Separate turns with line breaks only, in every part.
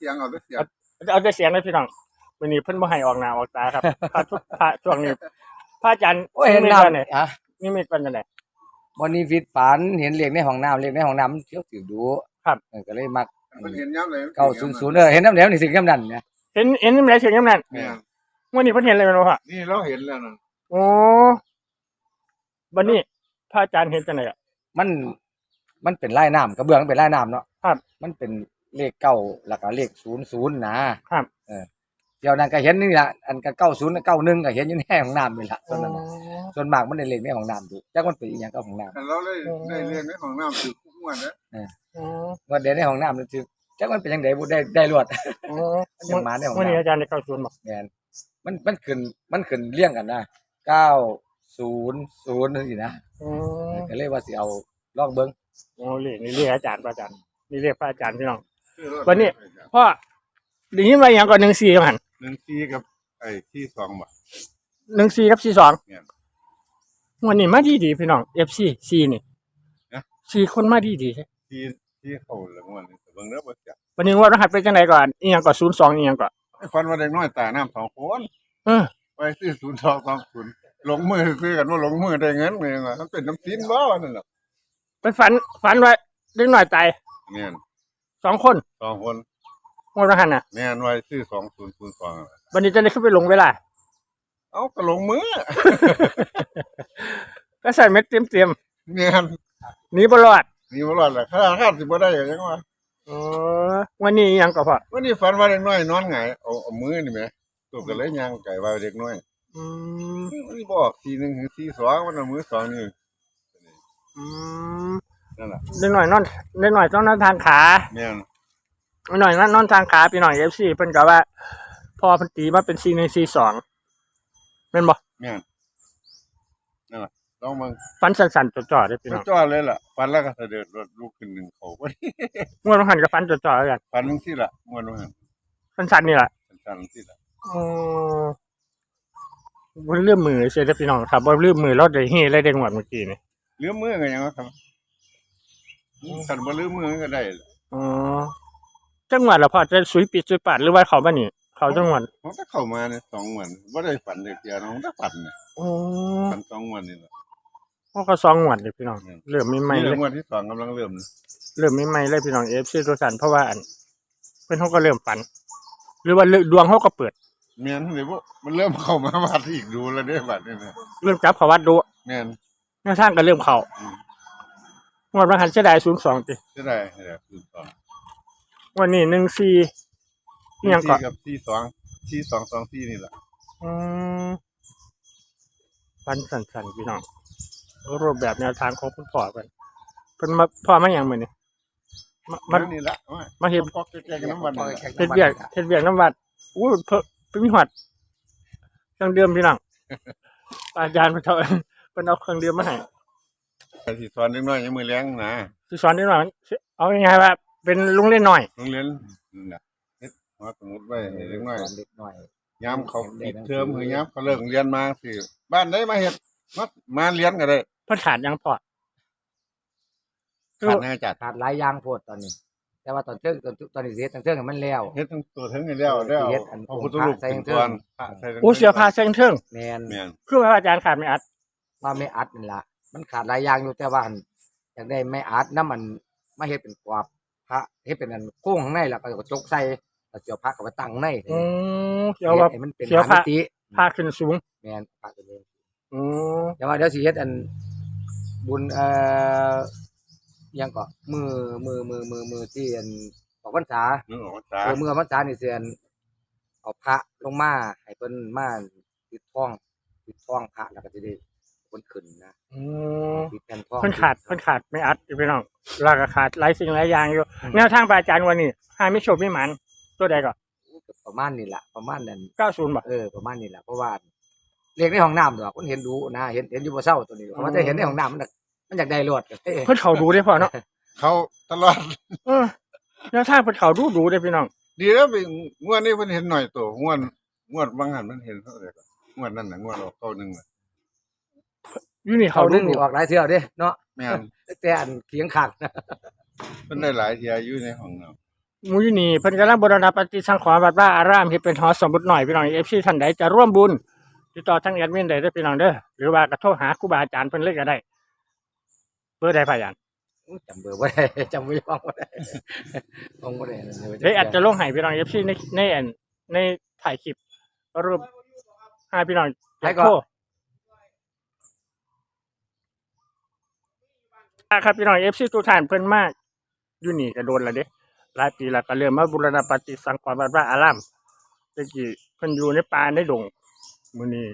เสียงเอาแต่เสียง
เอาแต่เสียงเลยพี่น้องวันนี้เพิ่นบ่ให้ออกหน้าออกตาครับพระทุกพระช่วงนี้พระอาจารย์
โอ้ยเห็น
มิต
น้
วันไหนำ
อะ
นี่มิตวันไหน
วันนี้ฟิตฝันเห็นเลขในห้องน้ำเลขในห้องน้ำมันเที่ยวถือดู
ครับ
เออก็เลยมัก
มันเห็นย้ำเลย
เก้าศูนย์ศูนย์เออเห็นน้ำแล้วนี่ถึงกำนันเนี่ย
เห็นเห็นนี่มันไหนเสียงยังนั่น
เนี่ย
วันนี้เพิ่นเห็นอะไรมั้ยพ่อ
นี่เราเห็นแล้วนะ
โอ้วันนี้พระอาจารย์เห็นจังไหนอะ
มันมันเป็นลายน้ำกระเบื้องเป็นลายน้ำเนาะ
ครับ
มันเป็น เลขเก้าแล้วก็เลขศูนย์ศูนย์นะครับ เออเดี๋ยวนั้นก็เห็นนี่ละอันก็เก้าศูนย์เก้าหนึ่งก็เห็นอยู่ในห้องน้ำนี่ละส่วนนั้นน่ะส่วนมากมันในเลขในห้องน้ำดูจักมันเป็นอีหยังก็ห้องน้ำ
แต่เราได้ได้เรียนในของน้ำถือคุ้มวันนะ
อืม
ว่าเดี๋ยวในห้องน้ำมันคือจักมันเป็นยังไงบุได้ได้รวด
อืม
มันยังมาในห้อง
วันนี้
น้ำ
อาจารย์ได้เข้าชวนบอก
แมนมันมันขึ้นมันขึ้นเลี่ยงกันนะเก้าศูนย์ศูนย์นี่นะ
อืม
ก็เลยว่าสิเอาลองเบิ้ง
โอ้เรียกนี่เรียกอาจารย์พระอาจารย์นี่เรียกพระอาจารย์พี่น้อง
คือเรา
วันนี้พ่อได้ยินว่าอย่างก่อนหนึ่งสี่หัน
หนึ่งซีกับไอ้ที่สองบ่
หนึ่งสี่กับสี่สอง
เนี่ย
วันนี้มาดีดีพี่น้องเอฟซีซีนี่
นะ
สี่คนมาดีดี
ที่ที่เขาหลังวันนี้แต่เบิ่งแล้วบ่จัก
วันนี้ว่ารหัสไปจังไหนก่อนอีหยังก่อนศูนย์สองอีหยังก่อน
ไอ้ฟันว่าเด็กน้อยตาน้ำสองคน
เออ
ไปซื้อศูนย์สองสองศูนย์ลงมือซื้อกันว่าลงมือได้เงินเองอะมันเป็นน้ำซิ้นบ่นั่นแหละ
ไปฝันฝันว่าเล็กหน่อยตาย
เนี่ย
สองคน
สองคน
วันรหัสน่ะ
แม่นไว้ซื้อสองศูนย์ศูนย์สอง
วันนี้จะได้ขึ้นไปลงเวลา
เอาก็ลงมือ
ก็ใส่เม็ดเตรียมเตรียม
เนี่ย
ๆหนีบรอด
นี่บ่รอดละค่าค่าสิบ่ได้ยังว่า
เออวันนี้อีหยังก็พอ
วันนี้ฝันว่าเด็กน้อยนอนหงายเอาเอามือนี่แหมตัวก็เลยย่างไก่ว่าเด็กน้อย
อืม
มันบอกทีหนึ่งถึงทีสองมันเอามือสองนี่
อืม
นั่นแหละ
เล็กหน่อยนอนเล็กหน่อยต้องนอนทางขา
แม่น
เล็กหน่อยนอนทางขาพี่หน่อยเอฟซีเพิ่นก็ว่าพอเพันตีมาเป็นซีหนึ่งซีสองเป็นบ่
แม่นนั่นแหละลองมึง
ฟันสั่นๆจ่อๆได้อพี่
มั
น้
น
อง
จ้อเลยล่ะฟันแล้วก็เสด็จรถลูกขึ้นหนึ่งเขาพอดี
งวดวันหันกับฟันจ่อๆแล้วกัน
ฟันมึงสิล่ะมวนมึง
สั่นๆนี่แหละ
สั่นๆสิล่ะ
อืมบ่เลื่อมมือเสียเด้อพี่น้องครับบ่เลื่อมมือเราได้เฮเลยได้งวดเมื่อกี้นี่
ลืมมือกันยังวะครับ ขันบ่ลืมมือก็ได้ล่ะ
อ๋อจังหวัดละพอจะสุยปิดสุยปัดหรือว่าเขาบ้านนี่เขาจังหวัด
ผมก็เข้ามาเนี่ยสองวันบ่ได้ฝันเด็กเดียวน้องก็ฝันน่ะ
อ๋อ
ฝันสองวันนี่แหละ
เพราะเขาสองหวัดเลยพี่น้องเริ่มไม่ไหม่
นี่
เล
เรื่
ย
องวันที่สองกำลังเริ่มนะ
เริ่มไม่ไหม่เลยพี่น้องเอฟซีตัวสันเพราะว่าอันเพิ่นเขาก็เริ่มฝัน หรือว่าเริ่มดวงเขาก็เปิด
แม่นเลยบ่มันเริ่มเข้ามาวัดอีกดูแล้วเด้บัดนี่นะ
เริ่มจับเขาวัดดู
แม่น
แนวทางก็เริ่มเข้า
อืม
งวดวันหันเสียดายศูนย์สองติ
จะได้เดี๋ยวคือสอง
วันนี้หนึ่งสี่นี่ยังก่อน
สี่กับสี่สองสี่สองสองสี่นี่แหละ
อืมฟันสั่นๆพี่น้องรูปแบบแนวทางของคุณพ่อกันเพิ่นมาพ่อมาอย่างมือนี่มามา
มันนี่ละมา
มาเห็น
ก็แก่ๆกันน้ำวันนี่ล่ะ
เฮ็ดเบียกเฮ็ดเบียกน้ำวัดอู้เพิ่นเพิ่นมีหอดเครื่องดื่มพี่น้องอาจารย์เพิ่นเอาเพิ่นเอาเครื่องดื่มมาให้
แต่ที่สอนเล็กน้อยยังมือแรงนะ
สิสอนนิดหน่อยเอายังไงว่าเป็นลุงเล่นหน่อย
โรงเรียนนั่นน่ะเฮ็ดมาสมมุติไว้ให้เล็กน้อย
เด็กน้อย
ยามเขาปิดเทอมคือยามเขาเลิกเรียนมาสิบ้านได้มาเฮ็ดมามาเรียนก็ได้
เพิ่นขาดยังพอ
ขาดให้จัด
ขาดหลายอย่างโพดตอนนี้ แต่ว่าตอนเทิงตอนตอนนี้เสียตอนเทิงมันแล้ว
เฮ็ดทั้งตัวถึงให้แล้วแล้ว
เฮ็ดอัน
พระพุทธรูป
ใส่
เป็น
เทิง
ก่อนพระใส่ทั้ง
โอ้เสียพาเชิงเทิง
แมน
แม่น
คือว่าอาจารย์ขาดไม่อัด
ว่าไม่อัดนี่ล่ะ มันขาดหลายอย่างอยู่แต่ว่าอันอยากได้ไม่อัดน้ำมันมาเฮ็ดเป็นกวาบพระเฮ็ดเป็นอันโค้งข้างในแล้วก็กระจกใส่แล้วเสียวพระก็ไปตั้งข้างใน
อืมเดี๋ยวว่า
ให้มันเป็น
เสียวพระ
หามิติ
พาขึ้นสูง
แมนพระตัวนี้
อืม
แต่ว่าเดี๋ยวสิเฮ็ดอันบุญเอ่ออิหยังก็มือมือมือมือมือที่อันออกพรรษา
นึกออกว่าจ้า
เออมือออกพรรษานี่เสียนเอาพระลงมาให้เพิ่นมาติดท้องติดท้องพระแล้วก็จะได้ คนขึ้นนะ
อืม
ติดแผ่นท้อง
เพิ่นขาดเพิ่นขาดไม่อัดอยู่พี่น้องแลาวก็ขาดหลายสิ่งหลายอย่างอยู่ แนวทางพระอาจารย์วันนี้หาไม่โชคไม่หมันตัวใดก่อน
ประมาณนี้ล่ะประมาณนั้น
90บ่
เออประมาณนี้แหละเพราะว่าเรียกในห้องน้ำดอกคนเห็นดูนะเห็นเห็นอยู่บ่เศร้าตัวนี้ดอกมันจะเห็นในห้องน้ำมันน่ะมันอยากได้รถเอ้ย
เพิ่นเขาดูได้พอเนาะ
เขาตลอด
เออแนวทางเพิ่นเขาดูดูได้พี่น้อง
ดีแล้วไปงวดนี้เพิ่นเห็นหน่อยตัวงวดงวดบางหันมันเห็นเท่าไหร่ก็งวดนั้นน่ะงวดออกเก้าหนึงน่ะ
อยู่นี่
เขา
เขา
ดึ
ดู
งนี่ออกหลายเที่ยวเด้เนาะ
แม่น
แต่อันเคียงขัดนะ
เพิ่นได้หลายเที่ยอยู่ในห้องน้
มุยนี่เพิ่นกำลังบูรณะปฏิสังขรณ์วัดว่าอารามที่เป็นหอสมุดหน่อยพี่น้องเอฟซีท่านใดจะร่วมบุญติดต่อทางแอดมินได้เด้อพี่น้องเด้อหรือว่ากระโทรหาครูบาอาจารย์เพิ่นเลยก็ได้เบอร์ใดพะยาน
อุ๊ยจำเบอร์บ่ได้จำไม่ย่องบ่ได้ย่องบ่ได้นั่นเลย
เดี๋ยวอาจจะลงให้พี่น้องเอฟซีในในอันในถ่ายคลิปรูปให้พี่น้อง
ใครก็
โทรอ่า ครับพี่น้องเอฟซีทุกท่านเพิ่นมากอยู่นี่ก็โดนแล้วเด้หลายปีแล้วก็เริ่มมาบูรณะปฏิสังขรณ์วัดว่าอารามตะกี้เพิ่นอยู่ในป่าในดงมื้อนี้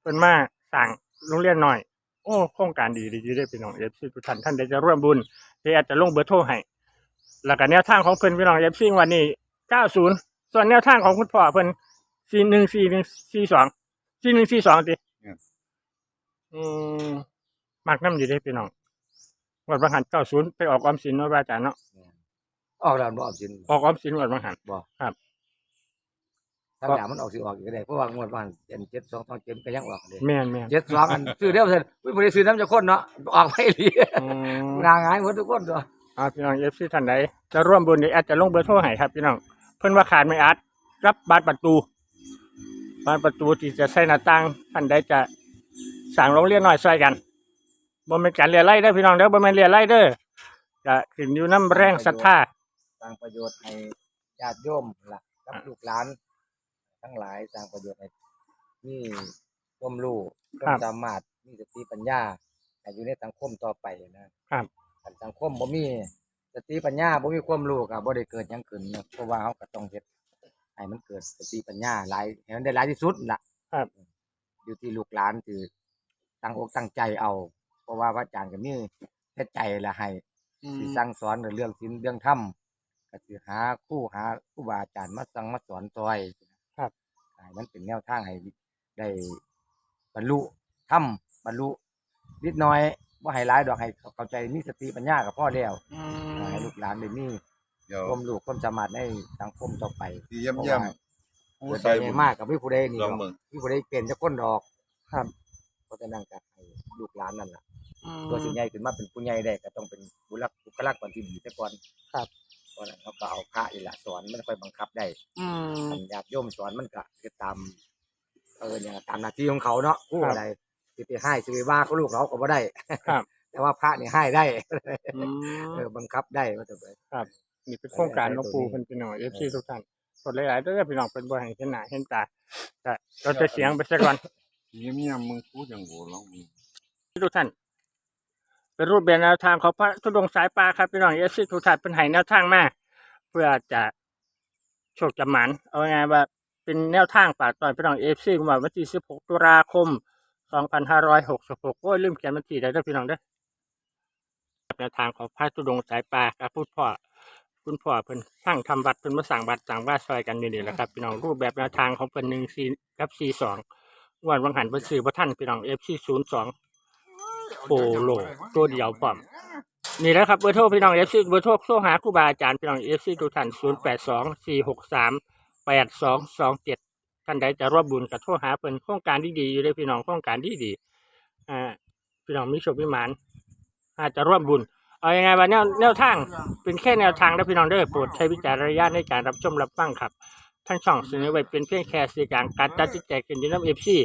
เพิ่นมาสร้างโรงเรียนหน่อย โอ้โครงการดีดีอยู่เด้อพี่น้องเอฟซีทุกท่านท่านใดจะร่วมบุญเดี๋ยวอาจจะลงเบอร์โทรให้แล้วก็แนวทางของเพิ่นพี่น้องเอฟซีวันนี้90ส่วนแนวทางของคุณพ่อเพิ่น41 41 42 41 42ติอืม มักน้ำอยู่เด้อพี่น้องวัดบางหัน90ไปออกออมสินเนาะพระอาจารย์เนาะ
ออกแล้วบ่ออกสิน
ออกออมสินวัดบางหัน
บ่
ครับ
ถ้าอย่างมันออกสิออกอีกก็ได้เพราะว่างวดวันเจ็ดเจ็ดสองสองเจ็ดก็ยังออกเลย
แม่นแม่น
เจ็ดสองอันซื้อเดียวเสร็จอุ้ยบ่ได้ซื้อน้ำจะคนเนาะออกไปอีหลี
อืม
งานงายหมดทุกคนตัว
อ่าพี่น้อง FC ท่านใดจะร่วมบุญนี่อาจจะลงเบอร์โทรให้ครับพี่น้อง เพิ่นว่าขาดไม่อาจรับบานประตูบานประตูที่จะใส่หน้าต่างท่านใดจะสั่งโรงเรียนน้อยช่วยกัน บ่แม่นการเรียนไล่เด้อพี่น้องเด้อบ่แม่นเรียนไล่เด้อจะขึ้นอยู่น้ำแรงศรัทธา
สร้างประโยชน์ให้ญาติโยมล่ะกับ
อะ
ลูกหลาน ทั้งหลายสร้างประโยชน์ให้มีความรู้ค
ครั
วาม
บ
สามารถมีสติปัญญาให้อยู่ในสังคมต่อไปนะครับถ้าสังคมบ่มีสติปัญญาบ่มีความรู้ก็บ่ได้เกิดหยังขึ้นนะเพราะว่าเฮาก็ต้องเฮ็ดให้มันเกิดสติปัญญาหลายให้มันได้หลายที่สุดล่ะ
ครับ
อยู่ที่ลูกหลานคือตั้งอกตั้งใจเอา เพราะว่าพระอาจารย์ก็มีแต่ใจละให้สิสั่งสอนเรื่องศีลเรื่องธรรมก็สิหาครู่หาครูบาอาจารย์มาสั่งมาสอนซอย
ครับ
ให้มันเป็นแนวทางให้ได้บรรลุธรรมบรรลุนิดหน้อยว่าให้หลายดอกให้เข้าใจมีสติปัญญากับพ่อแล้วให้ลูกหลานได้มี
เดี๋ยว
ความรู้ความสามารถในสังคมต่อไป
ที่เยี่ยมเยี่ยมผู้
เกิด
ใส่
ได้
บุญ
มากกับพี่ผู้ใดนี่
ลอง
ดอก
เบิ่ง
พี่ผู้ใดเป็นจะคนดอก
ครับ
เพราะฉะนั้นก็ให้ลูกหลานนั่นล่ะ ตัวสิใหญ่ขึ้นมาเป็นผู้ใหญ่ได้ก็ต้องเป็นบุคลากบุคลากรที่ดีซะก่อน
ครับ
เพราะฉะนั้นเขาก็เอาพระนี่แหละสอนมันค่อยบังคับได้
อืม
ทำญาติโยมสอนมันก็คือตามเออเนี่ยตามหน้าที่ของเขาเนาะผู้
ครับ
อะไรสิไปให้สิไปว่าเขาลูกเขาก็บ่ได้
ครับ
แต่ว่าพระนี่ให้ได้
อืม
เออบังคับได้ว่าจะไป
นี่เป็นโครงการหลวงปู่เพิ่นพี่น้อง FC ทุกท่านกดหลายๆเด้อพี่น้องเป็นบ่ให้เห็นหน้าเห็นตาแต่เราจะเสียงไปซะก่อน
ที่เยี่ยมเยี่ยมมึงพูดอย่างโหลองมึง
ทุกท่าน เป็นรูปแบบแนวทางของพระธุดงค์สายปลาครับพี่น้องเอฟซีทุกท่านเป็นให้แนวทางมาเพื่อจะโชคจะหมันเอาไงว่าเป็นแนวทางฝากตอนพี่น้องเอฟซีมาวันที่ 16 ตุลาคม 2566 โอ้ยลืมเขียนวันที่ได้ด้อพี่น้องเด้อแนวทางของพระธุดงค์สายปลาครับพูดพ่อคุณพ่อเพิ่นสร้างทำวัดเพิ่นมาสั่งวัดสั่งว่าซอยกันอยู่นี่แหละครับพี่น้องรูปแบบแนวทางของเพิ่นหนึ่งสี่กับสี่สองวันวังหันเพิ่นซื้อบ่ท่านพี่น้องเอฟซีศูนย์สอง โปโลตัวเดียวพร้อมนี่แหละครับเบอร์โทรพี่น้องเอฟซีเบอร์โทรโทรหาครูบาอาจารย์พี่น้องเอฟซีทุกท่านศูนย์แปดสองสี่หกสามแปดสองสองเจ็ดท่านใดจะร่วมบุญกับโทรหาเป็นโครงการที่ดีอยู่เลยพี่น้องโครงการที่ดีอ่าพี่น้องมีโชคมีหมานอาจจะร่วมบุญเอายังไงวะแนวแนวทางเป็นแค่แนวทางนะพี่น้องเด้อโปรดใช้วิจารณญาณในการรับชมรับฟังครับท่านช่องเสนอไว้เป็นเพียงแค่สื่อกลางการตัดสินใจขึ้นอยู่น้ำเอฟซี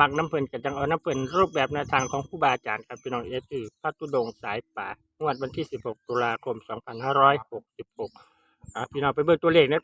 มักน้ำเพลินกับจังเอาน้ำเพลินรูปแบบแนวทางของครูบาอาจารย์ครับพี่น้องเอฟคือพระตุดงสายป่างวดวันที่ 16 ตุลาคม 2566อะพี่น้องไปเบิ่งตัวเลขนะ